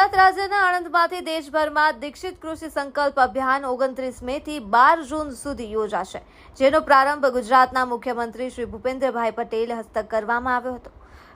ગુજરાત રાજ્યના આણંદમાંથી દેશભરમાં દીક્ષિત કૃષિ સંકલ્પ અભિયાન ઓગણત્રીસ મે થી બાર જૂન સુધી યોજાશે, જેનો પ્રારંભ ગુજરાતના મુખ્યમંત્રી શ્રી ભૂપેન્દ્રભાઈ પટેલ હસ્તક કરવામાં આવ્યો હતો.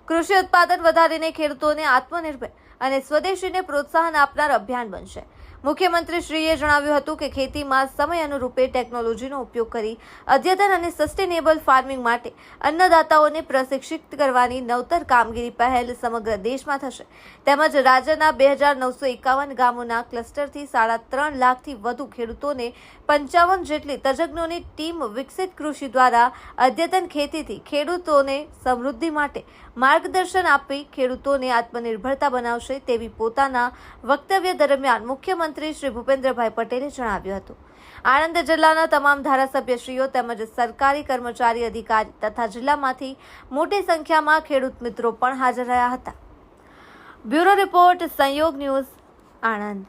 કૃષિ ઉત્પાદન વધારીને ખેડૂતોને આત્મનિર્ભર અને સ્વદેશીને પ્રોત્સાહન આપનાર અભિયાન બનશે. મુખ્યમંત્રી શ્રીએ જણાવ્યું હતું કે ખેતીમાં સમય અનુરૂપે ટેકનોલોજીનો ઉપયોગ કરી અદ્યતન અને સસ્ટેનેબલ ફાર્મિંગ માટે અન્નદાતાઓને પ્રશિક્ષિત કરવાની નવતર કામગીરી પહેલ સમગ્ર દેશમાં થશે. તેમજ રાજ્યના બે હજાર નવસો એકાવન ગામોના ક્લસ્ટરથી સાડા ત્રણ લાખથી વધુ ખેડૂતોને પંચાવન જેટલી તજજ્ઞોની ટીમ વિકસિત કૃષિ દ્વારા અદ્યતન ખેતીથી ખેડૂતોને સમૃદ્ધિ માટે માર્ગદર્શન આપી ખેડૂતોને આત્મનિર્ભરતા બનાવશે તેવી પોતાના વક્તવ્ય દરમિયાન મુખ્યમંત્રી મંત્રી શ્રી ભૂપેન્દ્રભાઈ પટેલે જણાવ્યું હતું. આણંદ જિલ્લાના તમામ ધારાસભ્યશ્રીઓ તેમજ સરકારી કર્મચારી અધિકારી તથા જિલ્લામાંથી મોટી સંખ્યામાં ખેડૂત મિત્રો પણ હાજર રહ્યા હતા. Bureau report, Sanyog news, Anand.